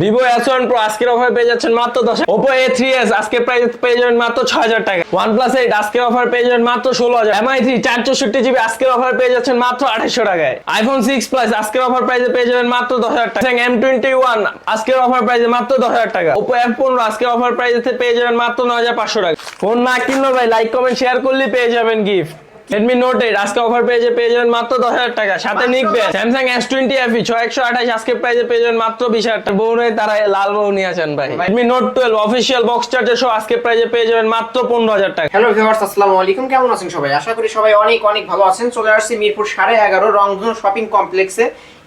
Vivo S one pro আজকের offer পেয়ে যাচ্ছেন মাত্র দশ ওপো এ থ্রি এস আজকের প্রাইস পেয়ে যাবেন মাত্র ছয় হাজার টাকা। ওয়ান প্লাস এইট আজকের অফার পেয়ে যাবেন মাত্র ষোলো হাজার। এমআই থ্রি চার চৌষট্টি জিবি আজকের অফার পেয়ে যাচ্ছেন মাত্র আঠাশশো টাকায়। আইফোন সিক্স প্লাস আজকের অফার প্রাইসে পেয়ে যাবেন মাত্র দশ হাজার টাকা। এম টোয়েন্টি ওয়ান আজকের অফার প্রাইসে মাত্র দশ হাজার টাকা। ওপো এফ পনেরো আজকের অফার প্রাইসে পেয়ে যাবেন মাত্র নয় হাজার পাঁচশো টাকা। ফোন না কিনলেও ভাই লাইক কমেন্ট শেয়ার করলে পেয়ে যাবেন গিফট রেডমি নোট এইট আজকে অফার পেয়েছে পেয়ে যাবেন মাত্র দশ হাজার টাকা। সাথে নিকবেন। স্যামসাং এস টোয়েন্টি এফ ছয় একশো আঠাশ আজকে প্রাইসে পেয়ে যাবেন মাত্র বিশ হাজার টাকা। বউ নেই তারা লাল বউ নিয়ে আছেন ভাই। Redmi note twelve official box charger সহ আজকে প্রাইসে পেয়ে যাবেন মাত্র পনেরো হাজার টাকা। হ্যালো ভিউয়ার্স আসসালামু আলাইকুম। কেমন আছেন সবাই? আশা করি সবাই অনেক অনেক ভালো আছেন। চলে আসছি মিরপুর সাড়ে এগারো রংধনু শপিং কমপ্লেক্সে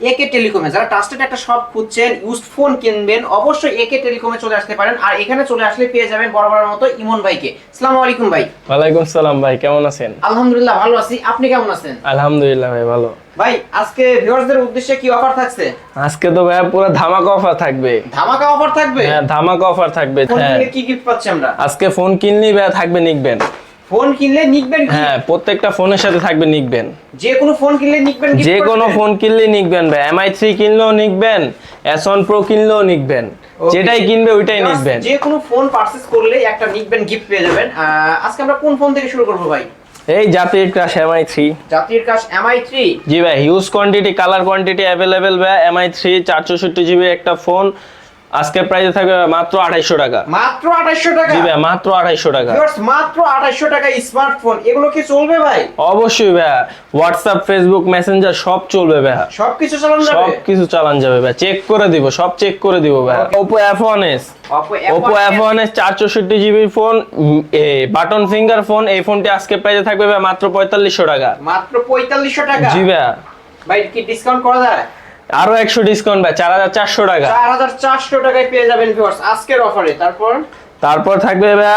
একে টেলিকমে যারা ট্রাস্টেড একটা শপ খুঁজছেন ইউজড ফোন কিনবেন অবশ্যই একে টেলিকমে চলে আসতে পারেন। আর এখানে চলে আসলে পেয়ে যাবেন বরাবরের মতো ইমন ভাইকে। আসসালামু আলাইকুম ভাই। ওয়ালাইকুম সালাম ভাই। কেমন আছেন? আলহামদুলিল্লাহ ভালো আছি। আপনি কেমন আছেন? আলহামদুলিল্লাহ ভাই ভালো। ভাই আজকে উদ্দেশ্যে কি অফার থাকছে? আজকে তো ভাই পুরো ধামাকা অফার থাকবে। ধামাকা অফার থাকবে? হ্যাঁ ধামাকা অফার থাকবে হ্যাঁ। কি গিফট পাচ্ছি আমরা? আজকে ফোন কিনলেই ভাই থাকবে নিকবেন ফোন কিনলে নিকবেন হ্যাঁ প্রত্যেকটা ফোনের সাথে থাকবে নিকবেন যে কোনো ফোন কিনলে নিকবেন যে কোনো ফোন কিনলেই নিকবেন ভাই। এমআই থ্রি কিনলেও নিকবেন ওয়ান প্রো কিনলেও নিকবেন যেটাই কিনবে ওইটাই নিকবেন যে কোনো ফোন পারচেজ করলে একটা নিকবেন গিফট পেয়ে যাবেন। আজকে আমরা কোন ফোন থেকে শুরু করব ভাই? এই জাতির ক্রাশ এমআই থ্রি জাতির কাশ এমআই থ্রি জি ভাই huge quantity colour quantity available ভাই। এমআই থ্রি চারশো জিবি একটা ফোন আজকের প্রাইসে থাকবে মাত্র আঠাইশশো টাকা। মাত্র আঠাইশশো টাকা? জি ভাই মাত্র আঠাইশশো টাকা। Viewers, মাত্র আঠাইশশো টাকা স্মার্টফোন এগুলো কি চলবে ভাই? অবশ্যই ভাই হোয়াটসঅ্যাপ ফেসবুক মেসেঞ্জার সব চলবে ভাই। সবকিছু চালানো সব যাবে? কিছু চালান যাবে ভাই। চেক করে দিব সব চেক করে দিব ভাই। Okay. Oppo F one S Oppo Oppo F one S চার চৌষট্টি জিবির ফোন বাটন ফিঙ্গার ফোন এই ফোনটি আজকে প্রাইসে থাকবে ভাই মাত্র পঁয়তাল্লিশশো টাকা। মাত্র পঁয়তাল্লিশশো টাকা? জি ভাই। ভাই কি ডিসকাউন্ট করা যায়? আরও একশো ডিসকাউন্ট ভাই চার হাজার চারশো টাকা। চার হাজার চারশো টাকায় পেয়ে যাবেন ভিউয়ার্স আজকের অফারে তারপর? তারপর থাকবে ভাই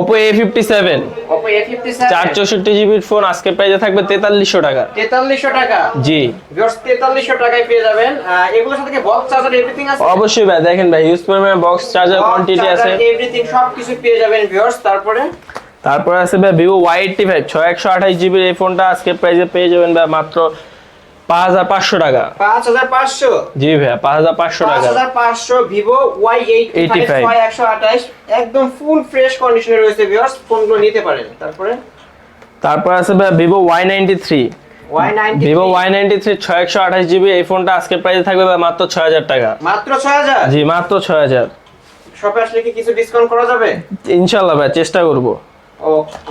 Oppo A fifty seven Oppo A57 চার চৌষট্টি জিবির ফোন আজকে প্রাইসে থাকবে তেতাল্লিশশো টাকা। তেতাল্লিশশো টাকা? জি। ভিউয়ার্স তেতাল্লিশশো টাকায় পেয়ে যাবেন। এগুলোর সাথে কি বক্স চার্জার এভরিথিং আছে? অবশ্যই ভাই দেখেন ভাই ইউজ পরিমাণে বক্স চার্জার কোয়ান্টিটি আছে। এভরিথিং সবকিছু পেয়ে যাবেন ভিউয়ার্স তারপরে? তারপরে আছে ভাই ভিভো ওয়াই এইটটি ফাইভ ছয় একশো আঠাশ জিবির এই ফোনটা আজকে প্রাইসে পেয়ে যাবেন ভাই মাত্র পাঁচ হাজার পাঁচশো টাকা। পাঁচ হাজার পাঁচশো? জি ভাই পাঁচ হাজার পাঁচশো পাঁচ টাকা হাজার পাঁচশো ভিভো ওয়াই এইট 85 একশো আঠাশ একদম ফুল ফ্রেশ কন্ডিশনে রয়েছে ভিউয়ার্স ফোনগুলো নিতে পারেন। তারপরে? তারপর আছে ভাই Vivo Y ninety three. Vivo Y ninety three ছয় একশো আঠাশ জিবি এই ফোনটা আজকে প্রাইসে থাকবে মাত্র ছয় হাজার টাকা। মাত্র ছয় হাজার? জি মাত্র ছয় হাজার। শপে আসলে কি কিছু ডিসকাউন্ট করা যাবে? ইনশাল্লাহ ভাই চেষ্টা করব।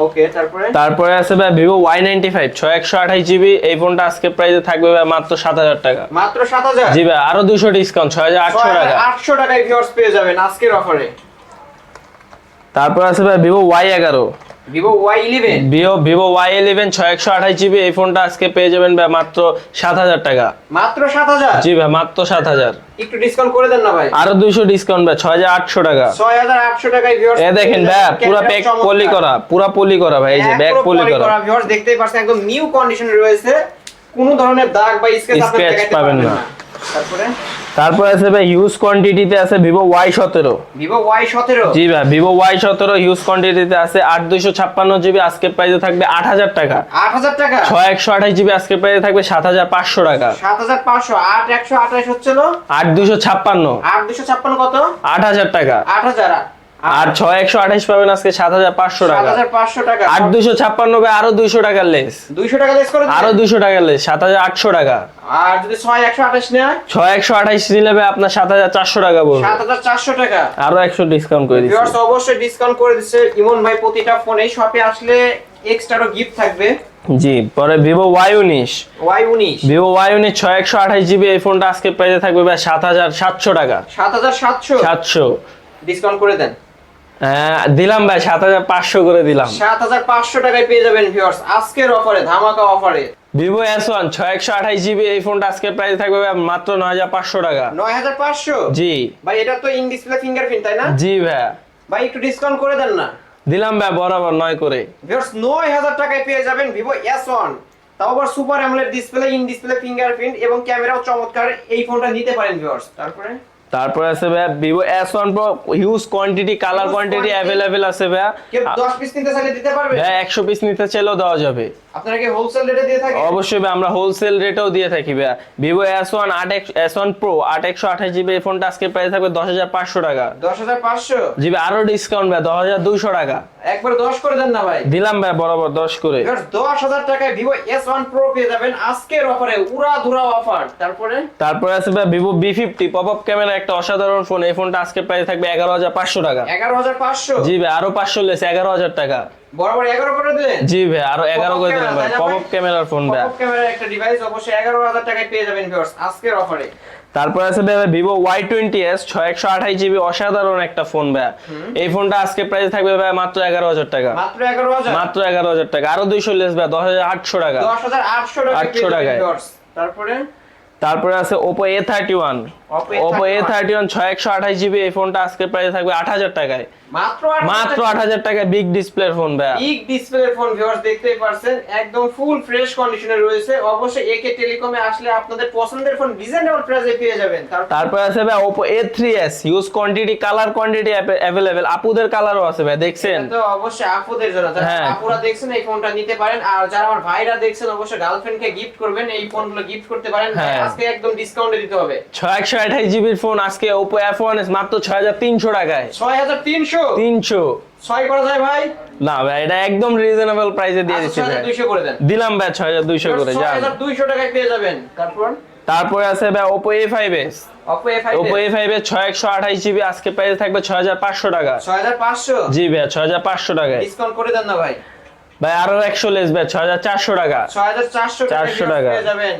ওকে তারপরে? তারপরে আছে ভাই ভিভো ওয়াই নাইনটি ফাইভ ছয় একশো আঠাশ জিবি এই ফোনটা আজকে প্রাইসে থাকবে ভাই মাত্র সাত হাজার টাকা। মাত্র সাত হাজার? জি ভাই আরও দুশো ডিসকাউন্ট ছয় হাজার আটশো টাকা। আটশো টাকায় ভিউর্স পেয়ে যাবেন আজকের অফারে তারপর আছে ভাই ভিভো ওয়াই এগারো। Vivo Y eleven? Vivo Vivo Y eleven ছয় একশো আঠাশ জিবি এই ফোনটা আজকে পেয়ে যাবেন ভাই মাত্র সাত হাজার টাকা। মাত্র সাত হাজার? জি ভাই মাত্র সাত হাজার। একটু ডিসকাউন্ট করে দেন না ভাই। আরও দুইশো ডিসকাউন্ট ভাই ছয় হাজার আটশো টাকা। ছয় হাজার আটশো টাকায় ভিউয়ার্স এ দেখেন ভাই পুরা প্যাক পলি করা পুরা পলি করা ভাই এই যে ব্যাগ পলি করা। ভিউয়ার্স দেখতেই পাচ্ছেন একদম নিউ কন্ডিশনে রয়েছে। কোনো ধরনের দাগ বা স্ক্র্যাচ আপনি পাবেন। না। তারপরে? তারপর আছে ভাই হিউজ কোয়ান্টিটিতে আছে ভিভো ওয়াই সতেরো। ভিভো ওয়াই সতেরো? জি ভাই ভিভো ওয়াই সতেরো হিউজ কোয়ান্টিটিতে আছে আট দুইশো ছাপ্পান্ন জিবি আজকের প্রাইসে থাকবে আট হাজার টাকা। আট হাজার টাকা? ছয় একশো আঠাশ জিবি আজকের প্রাইসে থাকবে সাত হাজার পাঁচশো টাকা। সাত হাজার পাঁচশো আট একশো আঠাশ হচ্ছিল আট দুইশো ছাপ্পান্ন। আট দুশো ছাপ্পান্ন কত? আট হাজার টাকা। আট হাজার আর ছয় একশো আঠাশ পাবেন আজকে সাত হাজার পাঁচশো টাকা। পাঁচশো টাকা। আট দুইশো ছাপ্পান্ন আরও দুইশো টাকার লেস। দুইশো টাকা লেস করে আরও? দুইশো টাকার লেস সাত হাজার আটশো টাকা। আর যদি ছয় একশো আঠাশ নেয়? ছয় একশো আঠাশ নিলে আপনার সাত হাজার চারশো টাকা পড়বে সাত হাজার চারশো টাকা। আরও একশো ডিসকাউন্ট করে দিচ্ছি। অবশ্যই ডিসকাউন্ট করে দিচ্ছে। ইমন ভাই প্রতিটা ফোনে শপে আসলে এক্সট্রারও গিফট থাকবে। জি পরে ভিভো ওয়াই উনিশ। ওয়াই উনিশ। ভিভো ওয়াই উনিশ ছয় একশো আঠাশ জিবি এই ফোনটা আজকে প্রাইসে থাকবে সাত হাজার সাতশো টাকা। সাত হাজার সাতশো। সাতশো। ডিসকাউন্ট করে দেন। দিলাম ভাই সাত হাজার পাঁচশো করে দিলাম। সাত হাজার পাঁচশো টাকায় পেয়ে যাবেন ভিউয়ার্স আজকের অফারে ধামাকা অফারে ভিভো এস ওয়ান ছয় একশো আঠাশ জিবি এই ফোনটা আজকে প্রাইস থাকবে মাত্র নয় হাজার পাঁচশো টাকা। নয় হাজার পাঁচশো? জি। ভাই এটা তো ইন ডিসপ্লে ফিঙ্গারপ্রিন্ট তাই না? জি ভাই। ভাই একটু ডিসকাউন্ট করে দেন না। দিলাম ভাই বরাবর নয় করে। ভিউয়ার্স নয় হাজার টাকায় পেয়ে যাবেন ভিভো এস ওয়ান তাও আবার super AMOLED display in display fingerprint এবং ক্যামেরাও চমৎকার এই ফোনটা নিতে পারেন ভিউয়ার্স তারপরে? তারপরে আছে ভাইয়া Vivo S one pro huge quantity colour quantity. Available আছে ভাইয়া। কেউ দশ পিস নিতে চাইলে দিতে পারবে? ভাইয়া একশো পিস নিতে চাইলেও দেওয়া যাবে। আপনারা কি হোলসেল রেটে দিয়ে থাকেন? অবশ্যই ভাই আমরা হোলসেল রেটেও দিয়ে থাকি ভাইয়া। ভিভো এস ওয়ান আট এস ওয়ান প্রো আট একশো আঠাশ জিবি এই ফোনটা আজকে প্রাইস থাকবে দশ হাজার পাঁচশো টাকা। দশ হাজার পাঁচশো? জিবি আরও ডিসকাউন্ট ভাই দশ হাজার দুইশো টাকা। একবার দশ করে দেন না ভাই। দিলাম ভাই বরাবর দশ করে। দশ হাজার টাকায় ভিভো এস ওয়ান প্রো পেয়ে যাবেন আজকের অফারে উড়া ধুরা অফার তারপরে? তারপরে আছে ভাই Vivo V fifty pop up camera একটা অসাধারণ ফোন এই ফোনটা আজকে প্রাইস থাকবে এগারো হাজার পাঁচশো টাকা। এগারো হাজার পাঁচশো? জি ভাই আরও পাঁচশো লেস এগারো হাজার টাকা। বরাবর এগারো করে দিলেন জি ভাই আরও এগারো করে দিলাম ভাই পপ আপ ক্যামেরার ফোন ভাই পপ ক্যামেরার একটা ডিভাইস অবশ্যই এগারো হাজার টাকায় পেয়ে যাবেন ভিউয়ার্স আজকের অফারে তারপর আছে ভাই ভিভো ওয়াই টোয়েন্টি এস ছয় একশো আঠাশ জিবি অসাধারণ একটা ফোন ভাই। এই ফোনটা আজকে প্রাইস থাকবে ভাই মাত্র এগারো হাজার টাকা। মাত্র এগারো হাজার? টাকা আরও দুইশো লেস ভাই দশ হাজার আটশো টাকা। আটশো টাকা 800 টাকায়। তারপরে? তারপরে আছে Oppo A thirty one Oppo A A31 thirty one ছয় একশো আঠাশ জিবি এই ফোনটা আজকে প্রাইস থাকবে আট হাজার টাকায়। মাত্র আট হাজার টাকায় বিগ ডিসপ্লের ফোন ভাই বিগ ডিসপ্লে ফোন ভিউয়ার্স দেখতেই পারছেন একদম ফুল ফ্রেশ কন্ডিশনে রয়েছে। অবশ্যই একে টেলিকমে আসলে আপনাদের পছন্দের ফোন রিজনেবল প্রাইসে পেয়ে যাবেন। তারপর আছে ভাই Oppo A three S huge quantity colour quantity available আপুদের কালারও আছে ভাই দেখছেন? তো অবশ্যই আপুদের জন্য। হ্যাঁ। আপুরা দেখছেন এই ফোনটা নিতে পারেন। আর যারা আমার ভাইরা দেখছেন অবশ্যই গার্লফ্রেন্ডকে গিফট করবেন এই ফোনগুলো গিফট করতে পারেন। হ্যাঁ। আজকে একদম ডিসকাউন্টে দিতে হবে। ছয় একশো আঠাশ জিবির ফোন আজকে ওপো এফ ওয়ান এস মাত্র ছয় হাজার তিনশো টাকায়। ছয় হাজার তিনশো? তিনশো। ছয় করা যায় ভাই? না ভাই এটা একদম রিজনেবল প্রাইসে দিয়ে আচ্ছা, দিচ্ছি ভাই। করে দেন। দিলাম ভাই ছয় হাজার দুইশো করে যান। দুইশো টাকায় পেয়ে যাবেন। তারপর? তারপরে আছে ভাই Oppo A five S Oppo A five এর ছয় একশো আঠাশ জিবি আজকে প্রাইস থাকবে ছয় হাজার পাঁচশো টাকা। ছয় হাজার পাঁচশো? জি ভাই ছয় হাজার পাঁচশো টাকায়। ডিসকাউন্ট করে দেন না ভাই। ভাই আরও একশো লেস ভাই ছয় হাজার চারশো টাকা। ছয় হাজার চারশো 400 টাকা। পেয়ে যাবেন।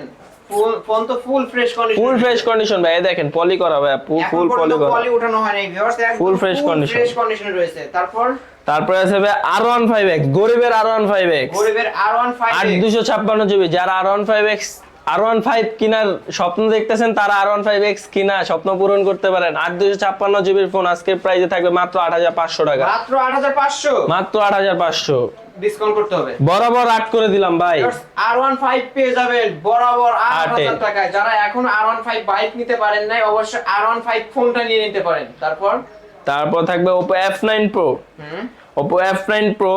ফোন তো full fresh condition full fresh condition ভাই দেখেন পলি করা ভাই ফুল পলি করা। পলি উঠানো হয় নাই ভিউয়ার্স একদম Full fresh ফ্রেশ কন্ডিশনে রয়েছে। তারপর? তারপরে আছে ভাই গরিবের আর ওয়ান ফাইভ এক্স গরিবের আর ওয়ান ফাইভ আট দুশো ছাপ্পান্ন জিবি যারা R one five X R one five কিনার স্বপ্ন দেখতেছেন তারা আর ওয়ান ফাইভ এক্স কিনা স্বপ্ন পূরণ করতে পারেন। আট দুশো ছাপ্পান্ন জিবির ফোন আজকের প্রাইসে থাকবে মাত্র আট হাজার পাঁচশো টাকা। মাত্র আট হাজার পাঁচশো। মাত্র আট হাজার পাঁচশো। ডিসকাউন্ট করতে হবে। বরাবর আট করে দিলাম ভাই। আর ওয়ান ফাইভ পেয়ে যাবেন বরাবর আট। হাজার টাকায়। যারা এখন আর ওয়ান ফাইভ বাইক নিতে পারেন নাই অবশ্যই আর ওয়ান ফাইভ ফোনটা নিয়ে নিতে পারেন। তারপর? তারপর থাকবে ওপো এফ নাইন প্রো হুম। ওপো এফ নাইন প্রো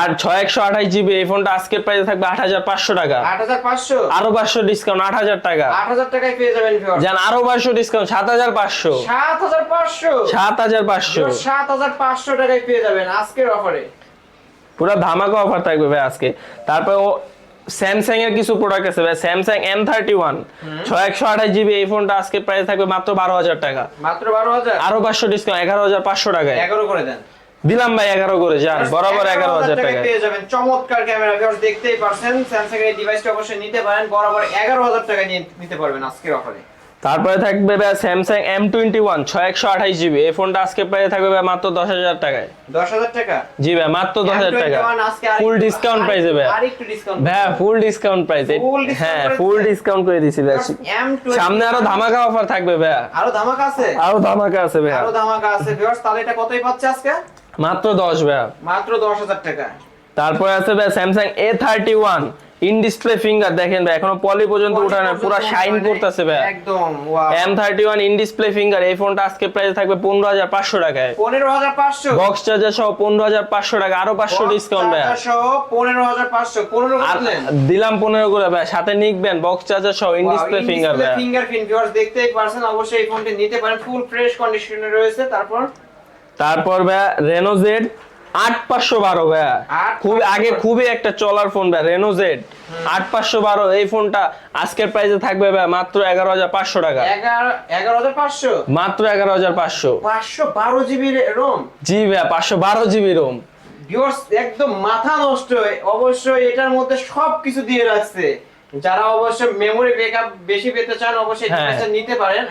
আর ছয় একশো আঠাশ জিবি এই ফোনটা আজকের প্রাইসে থাকবে আট হাজার পাঁচশো টাকা। আট হাজার পাঁচশো? আরও পাঁচশো ডিসকাউন্ট আট হাজার টাকা। আট হাজার টাকায় পেয়ে যাবেন যান আরও পাঁচশো ডিসকাউন্ট সাত হাজার পাঁচশো। সাত হাজার পাঁচশো? সাত হাজার পাঁচশো। সাত হাজার পাঁচশো টাকায় পেয়ে যাবেন আজকের অফারে পুরো ধামাকা অফার থাকবে ভাই আজকে। তারপরে ও স্যামসাং এর কিছু প্রোডাক্ট আছে ভাই। স্যামসাং এম থার্টি ওয়ান ছয় একশো আঠাশ জিবি এই ফোনটা আজকে প্রাইস থাকবে মাত্র বারো হাজার টাকা। মাত্র বারো হাজার? আরও পাঁচশো ডিসকাউন্ট এগারো হাজার পাঁচশো টাকায়। এগারো করে দেন। দিলাম ভাই এগারো করে যান বরাবর এগারো হাজার টাকায় পেয়ে যাবেন চমৎকার ক্যামেরা ভিউয়ার্স দেখতেই পারছেন। স্যামসাং এর ডিভাইসটা অবশ্যই নিতে পারেন। বরাবর এগারো হাজার টাকা নিয়ে নিতে পারবেন আজকের অফারে তারপরে থাকবে ভাই স্যামসাং এম টোয়েন্টি ওয়ান ছয় একশো আঠাশ জিবি এই ফোনটা আজকে প্রাইস থাকবে ভাই মাত্র দশ হাজার টাকায়। দশ হাজার টাকা? জি ভাই মাত্র দশ হাজার টাকা। M21 আজকে আরেকটু- ফুল ডিসকাউন্ট প্রাইসে ভাই আর একটু ডিসকাউন্ট ভাই ফুল ডিসকাউন্ট প্রাইসে হ্যাঁ ফুল ডিসকাউন্ট করে দিছি ভাই সামনে আরও ধামাকা অফার থাকবে ভাই আরও ধামাকা আছে? আরও ধামাকা আছে ভাই আরও ধামাকা আছে। ভিউয়ার্স তাহলে এটা কতই পাচ্ছে আজকে? মাত্র দশ ভাই মাত্র দশ হাজার টাকা। তারপরে আছে ভাই Samsung A thirty one in display finger দেখেন ভাই এখনও পলি পর্যন্ত উঠায় না পুরো শাইন করতেছে ভাই। একদম wow M thirty one in display finger এই ফোনটা আজকে প্রাইস থাকবে পনেরো হাজার পাঁচশো টাকায়। পনেরো হাজার পাঁচশো। বক্স চার্জার সহ পনেরো হাজার পাঁচশো টাকা আরও পাঁচশো ডিসকাউন্ট ভাই। পনেরো হাজার পাঁচশো পনেরো দিলাম পনেরো করে ভাই সাথে নিকবেন বক্স চার্জার সহ ইন ডিসপ্লে ফিঙ্গার ভাই। ফিঙ্গারপ্রিন্ট ভিউয়ার্স দেখতেই পারছেন অবশ্যই এই ফোনটি নিতে পারেন ফুল ফ্রেশ কন্ডিশনে রয়েছে তারপর? তারপর ভাই রেনো জেড আট পাঁচশো বারো ভাই 8512 খুব আগে খুবই একটা চলার ফোন ভাই রেনো জেড আট পাঁচশো বারো এই ফোনটা আজকের প্রাইসে থাকবে ভাই মাত্র এগারো হাজার পাঁচশো টাকা। এগারো হাজার পাঁচশো? মাত্র এগারো হাজার পাঁচশো। পাঁচশো বারো জিবি রোম জি ভাই পাঁচশো বারো জিবি রোম ভিউয়ার্স একদম মাথা নষ্ট অবশ্যই এটার মধ্যে সবকিছু দিয়ে রাখছে। যারা অবশ্যই মেমোরি ব্যাকআপ বেশি পেতে চান অবশ্যই হ্যাঁ। নিতে পারেন।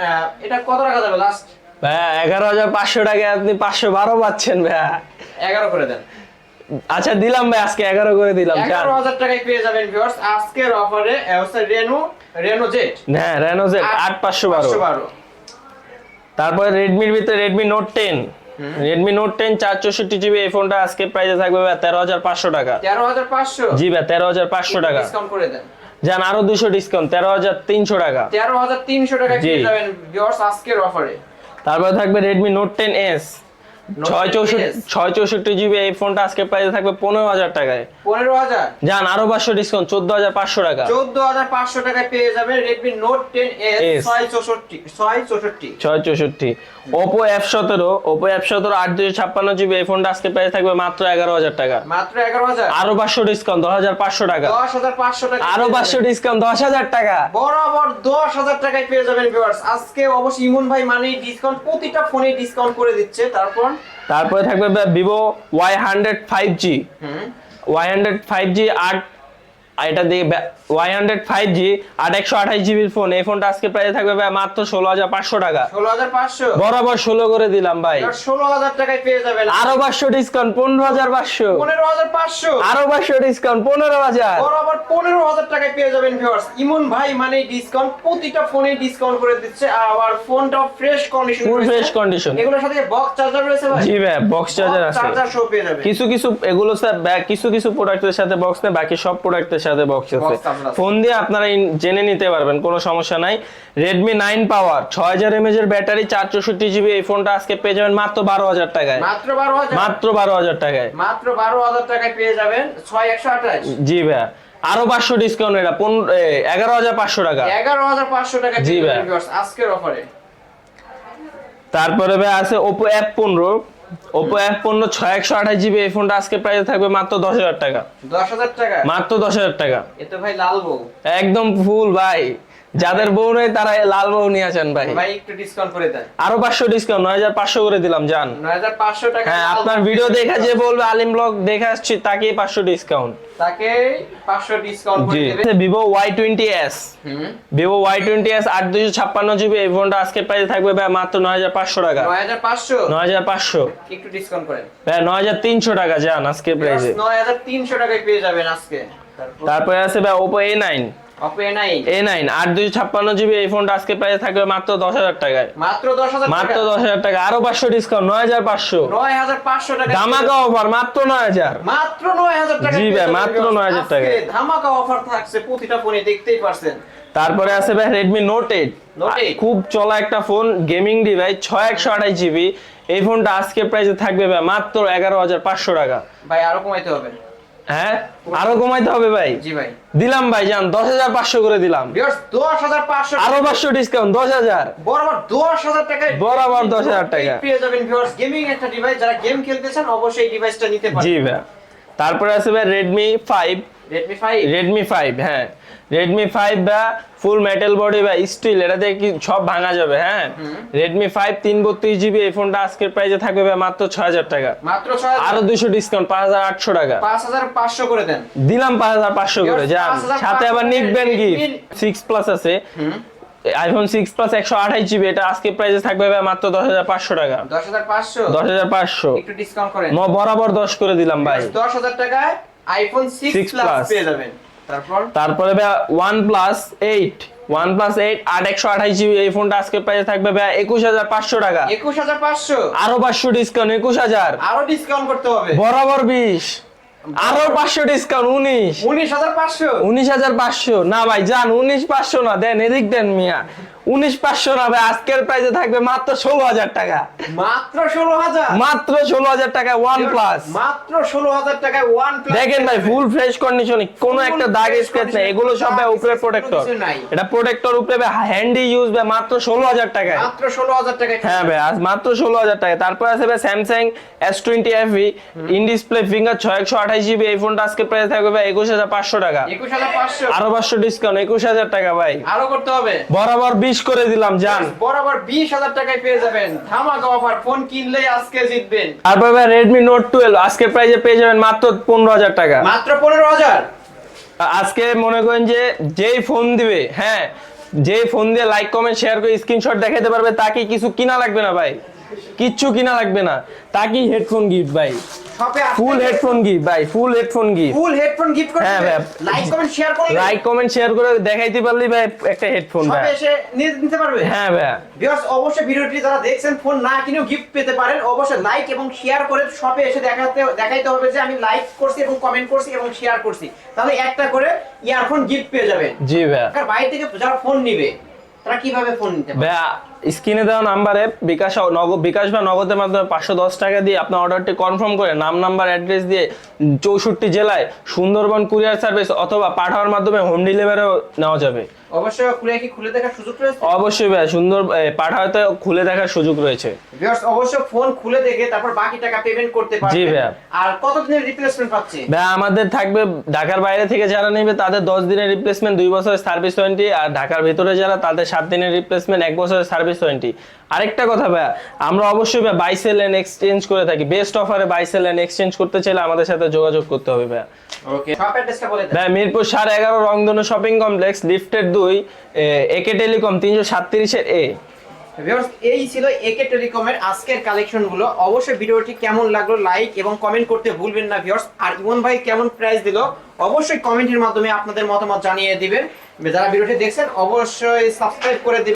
এটা কত টাকা যাবে লাস্ট ভাই এগারো হাজার পাঁচশো টাকায় আপনি পাঁচশো বারো পাচ্ছেন ভাই এগারো করে দেন। আচ্ছা দিলাম ভাই আজকে এগারো করে দিলাম এগারো হাজার টাকায় পেয়ে যাবেন ভিউয়ার্স আজকের অফারে রেনো রেনো জেট হ্যাঁ রেনো জেড আট পাঁচশো বারো। তারপরে রেডমির ভিতরে Redmi Note ten Redmi Note ten চার চৌষট্টি জিবি এই ফোনটা আজকে প্রাইসে থাকবে ভাই তেরো হাজার পাঁচশো টাকা। তেরো হাজার পাঁচশো? জি ভাই তেরো হাজার পাঁচশো টাকা। ডিসকাউন্ট করে দেন। যান আরও দুশো ডিসকাউন্ট তেরো হাজার তিনশো টাকা। তেরো হাজার তিনশো টাকায় জি। পেয়ে যাবেন ভিউয়ার্স আজকের অফারে তারপরে থাকবে Redmi Note ten S Note ছয় 10S চৌষট্টি ছয় চৌষট্টি জিবি এই ফোনটা আজকে প্রাইস থাকবে পনেরো হাজার টাকায়। পনেরো হাজার? যান আরও পাঁচশো ডিসকাউন্ট চোদ্দ হাজার পাঁচশো টাকা। চোদ্দ হাজার পাঁচশো টাকায় পেয়ে যাবে রেডমি নোট টেন এস ছয় চৌষট্টি ছয় চৌষট্টি। ছয় চৌষট্টি। ওপো এফ সতেরো ওপো এফ সতেরো আট দুশো ছাপ্পান্ন জিবি এই ফোনটা আজকে প্রাইস থাকবে মাত্র এগারো হাজার টাকা। মাত্র এগারো হাজার? আরও পাঁচশো ডিসকাউন্ট দশ হাজার পাঁচশো টাকা। দশ হাজার পাঁচশো টাকা আরও পাঁচশো ডিসকাউন্ট দশ হাজার টাকা। বরাবর দশ হাজার টাকায় পেয়ে যাবেন ভিউয়ার্স আজকে অবশ্যই ইমন ভাই মানে ডিসকাউন্ট প্রতিটা ফোনে ডিসকাউন্ট করে দিচ্ছে। তারপর? তারপরে থাকবে Vivo Y hundred five G হুম। ওয়াই হান্ড্রেড ফাইভ জি আট আর এটা দিয়ে ওয়াই হান্ড্রেড ফাইভ জি আট একশো আঠাশ জিবির ফোন এই ফোনটা আজকে প্রাইস থাকবে ভাই মাত্র ষোলো হাজার পাঁচশো টাকা। ষোলো হাজার পাঁচশো? বরাবর ষোলো করে দিলাম ভাই। ষোলো হাজার টাকায় পেয়ে যাবেন। আরও পাঁচশো ডিসকাউন্ট পনেরো হাজার পাঁচশো। পনেরো হাজার পাঁচশো। আরও পাঁচশো ডিসকাউন্ট পনেরো হাজার। বরাবর পনেরো হাজার টাকায় পেয়ে যাবেন ভিউয়ার্স ইমন ভাই মানে ডিসকাউন্ট প্রতিটা ফোনে ডিসকাউন্ট করে দিচ্ছে। আবার ফোনটা fresh condition full fresh condition এগুলোর সাথে বক্স চার্জার রয়েছে ভাই? জি ভাই বক্স চার্জার আছে। চার্জার সহ পেয়ে যাবেন। কিছু কিছু এগুলো স্যার কিছু কিছু প্রোডাক্টের সাথে বক্স নেই বাকি সব প্রোডাক্টের সাথে বক্স আছে। ফোন দিয়ে আপনারা জেনে নিতে পারবেন কোনো সমস্যা নাই। রেডমি নাইন পাওয়ার ছয় হাজার এমএজ এর ব্যাটারি চার চৌষট্টি জিবি এই ফোনটা আজকে পেয়ে যাবেন মাত্র বারো হাজার টাকায়। মাত্র বারো হাজার? মাত্র বারো হাজার টাকায়। মাত্র বারো হাজার টাকায় পেয়ে যাবেন ছয় একশো আঠাশ। জি ভাইয়া আরও পাঁচশো ডিসকাউন্ট এটা এগারো হাজার পাঁচশো টাকা। এগারো হাজার পাঁচশো টাকা জি ভাই। আজকের অফারে তারপরে ভাই আছে ওপো অ্যাপ পনেরো। ওপো এক পণ্য ছয় একশো আঠাশ জিবি এই ফোনটা আজকে প্রাইসে থাকবে মাত্র দশ হাজার টাকা। দশ হাজার টাকা? মাত্র দশ হাজার টাকা। এতে ভাই লাল বউ। একদম ফুল ভাই। যাদের বউ নেই তারা লাল বউ নিয়ে আসেন ভাই। ভাই একটু ডিসকাউন্ট করে দেন। আরও 500 ডিসকাউন্ট 9500 করে দিলাম জান। 9500 টাকা হ্যাঁ আপনার ভিডিও দেখে যে বলবে আলিম ব্লগ দেখে আসছি তাকে 500 ডিসকাউন্ট তাকে 500 ডিসকাউন্ট করে দিবেন আচ্ছা, Vivo Y20s হুম। Vivo Y20s 8256 জিবি এই ফোনটা আজকে প্রাইসে থাকবে ভাই মাত্র 9500 টাকা। 9500 9500 একটু ডিসকাউন্ট করেন। ভাই 9300 টাকা জান আজকে প্রাইসে 9300 টাকায় পেয়ে যাবেন আজকে। তারপরে আছে ভাই Oppo A9 এই ফোনটা আজকে প্রাইস থাকবে মাত্র দশ হাজার টাকায়। মাত্র দশ হাজার মাত্র দশ হাজার টাকা আরও পাঁচশো ডিসকাউন্ট নয় হাজার পাঁচশো। নয় হাজার পাঁচশো টাকা। ধামাকা অফার মাত্র নয় হাজার। মাত্র নয় হাজার টাকা। জি ভাই, মাত্র 9,000 টাকা। ধামাকা অফার থাকছে প্রতিটা ফোনে দেখতেই পারছেন। তারপরে আছে ভাই রেডমি নোট এইট Note 8? খুব চলা একটা ফোন গেমিং ডিভাইস ছয় একশো আঠাশ জিবি। এই ফোনটা আজকে প্রাইসে থাকবে ভাই মাত্র এগারো হাজার পাঁচশো টাকা। ভাই আরও কমাইতে হবে। হ্যাঁ? আরও কমাইতে হবে ভাই। জি ভাই। দিলাম ভাই যান দশ হাজার পাঁচশো করে দিলাম। দশ হাজার পাঁচশো আরও পাঁচশো ডিসকাউন্ট দশ হাজার। বরাবর দশ হাজার টাকায় বরাবর 10,000 টাকা। পেয়ে যাবেন ভিউয়ার্স গেমিং একটা ডিভাইস যারা গেম খেলতেছেন অবশ্যই ডিভাইসটা নিতে পারেন। জি ভাই। তারপরে আছে ভাই Redmi five Redmi five Redmi five হ্যাঁ। রেডমি ফাইভ বা ফুল মেটাল বডি বা স্টিল এটা দিয়ে কি সব ভাঙা যাবে হ্যাঁ? রেডমি ফাইভ তিন বত্রিশ জিবি এই ফোনটা আজকের প্রাইসে থাকবে ভাই মাত্র ছয় হাজার টাকা। মাত্র ছয় আরও দুশো ডিসকাউন্ট পাঁচ হাজার আটশো টাকা। পাঁচ হাজার পাঁচশো করে দেন। দিলাম পাঁচ হাজার পাঁচশো করে যান। সাথে আবার Redmi- গিফট সিক্স প্লাস আছে। আইফোন সিক্স প্লাস একশো আঠাশ জিবি এটা আজকে প্রাইসে থাকবে মাত্র দশ হাজার পাঁচশো টাকা। দশ হাজার পাঁচশো? দশ হাজার পাঁচশো। একটু ডিসকাউন্ট করেন। বরাবর দশ করে দিলাম ভাই। দশ হাজার টাকায় আইফোন 6 প্লাস পেয়ে যাবেন। তারপর? তারপরে ভাই one plus eight one plus eight আট একশো আঠাশ জিবি এই ফোনটা আজকে প্রাইসে থাকবে ভাই একুশ হাজার পাঁচশো টাকা। একুশ হাজার পাঁচশো? আরও পাঁচশো ডিসকাউন্ট একুশ হাজার। আরও ডিসকাউন্ট করতে হবে। বরাবর বিশ। আরও পাঁচশো ডিসকাউন্ট উনিশ। উনিশ হাজার পাঁচশো? উনিশ হাজার পাঁচশো। না ভাই যান উনিশ পাঁচশো না দেন এদিক দেন মিয়া। উনিশ পাঁচশো ভাই আজকের প্রাইসে থাকবে মাত্র ষোলো হাজার টাকা। মাত্র ষোলো হাজার? মাত্র ষোলো হাজার টাকা ওয়ান প্লাস মাত্র ষোলো হাজার টাকায় ওয়ান প্লাস দেখেন ভাই ফুল ফ্রেশ কন্ডিশন কোনো একটা দাগ স্ক্র্যাচ নেই এগুলো সব ভাই উপরে প্রোটেক্টর। এটা প্রোটেক্টর উপরে হ্যান্ডি ইউজ ভাই মাত্র ষোলো হাজার টাকায়। মাত্র ষোলো হাজার টাকায় হ্যাঁ ভাই আজ মাত্র ষোলো হাজার টাকা তারপর আছে ভাই Samsung S twenty F in display finger ছয় একশো আঠাশ জিবি এই ফোনটা আজকে প্রাইস থাকবে ভাই একুশ হাজার পাঁচশো টাকা। একুশ হাজার পাঁচশো। আরও পাঁচশো ডিসকাউন্ট একুশ হাজার টাকা ভাই। আরও করতে হবে। বরাবর বিশ করে দিলাম যান বরাবর বিশ হাজার টাকায় পেয়ে যাবেন। ধামাকা অফার ফোন কিনলেই আজকে জিতবেন। আর বাবা রেডমি নোট টুয়েলভ আজকে প্রাইজে পেয়ে যাবেন মাত্র পনেরো হাজার টাকা। মাত্র পনেরো হাজার? আজকে মনে করেন যে যেই ফোন দিবে হ্যাঁ যে ফোন দিয়ে লাইক কমেন্ট শেয়ার করে স্ক্রিনশট দেখাতে পারবে তাকে কিছু কিনা লাগবে না ভাই। কিচ্ছু কিনা লাগবে না। তাকে হেডফোন গিফট ভাই? ফুল হেডফোন গিফট ভাই full headphone gift full headphone gift করে হ্যাঁ, ভাই। লাইক কমেন্ট শেয়ার করলে লাইক কমেন্ট শেয়ার করে দেখাইতে পারলি ভাই একটা হেডফোন ভাই। এসে নিয়ে নিতে পারবে? হ্যাঁ ভাই। ভিউয়ার্স অবশ্যই ভিডিওটি যারা দেখছেন ফোন না কিনেও গিফট পেতে পারেন। অবশ্যই লাইক এবং শেয়ার করে শপে এসে দেখাতে দেখাইতে হবে যে আমি লাইক করছি এবং কমেন্ট করছি এবং শেয়ার করছি। তাহলে একটা করে ইয়ারফোন গিফট পেয়ে যাবেন। জি ভাই। আর বাইরে থেকে যারা ফোন নিবে তারা কীভাবে ফোন নিতে পারে ভাইয়া স্ক্রিনে দেওয়া নাম্বারে বিকাশ নগদ বিকাশ বা নগদের মাধ্যমে পাঁচশো দশ টাকা দিয়ে আপনার অর্ডারটি কনফার্ম করে নাম নাম্বার অ্যাড্রেস দিয়ে চৌষট্টি জেলায় সুন্দরবন কুরিয়ার সার্ভিস অথবা পাঠাওয়ার মাধ্যমে হোম ডেলিভারিও নেওয়া যাবে। অবশ্যই খুলে কি খুলে দেখার সুযোগ রয়েছে? অবশ্যই ভাই সুন্দর এ, পাঠাওয়াতে খুলে দেখার সুযোগ রয়েছে। ভিউয়ার্স অবশ্যই ফোন খুলে দেখে তারপর বাকি টাকা পেমেন্ট করতে পারবে জি ভাইয়া। আর কতদিনের রিপ্লেসমেন্ট পাচ্ছে? ভাই আমাদের থাকবে ঢাকার বাইরে থেকে যারা নেবে তাদের দশ দিনের রিপ্লেসমেন্ট দুই বছরের সার্ভিস ওয়ারেন্টি আর ঢাকার ভিতরে যারা তাদের সাত দিনের রিপ্লেসমেন্ট এক বছরের সার্ভিস ওয়ারেন্টি আরেকটা কথা ভাই আমরা অবশ্যই ভাই বাই সেল এন্ড এক্সচেঞ্জ করে থাকি। বেস্ট অফারে বাই সেল এন্ড এক্সচেঞ্জ করতে চাইলে আমাদের সাথে যোগাযোগ করতে হবে ভাই ওকে শপ অ্যাড্রেসটা বলে দেন। ভাই মিরপুর রংধনু শপিং কমপ্লেক্স লিফটের দুই একে টেলিকম তিনশো সাতত্রিশের এ। এই ছিল একে টেলিকমের আজকের কালেকশনগুলো। অবশ্যই ভিডিওটি কেমন লাগল লাইক এবং কমেন্ট করতে ভুলবেন না ভিউয়ার্স আর ইমন ভাই কেমন প্রাইস দিল অবশ্যই কমেন্টের মাধ্যমে আপনাদের মতামত জানিয়ে দিবেন। যারা ভিডিওটি দেখছেন অবশ্যই সাবস্ক্রাইব করে দিবেন।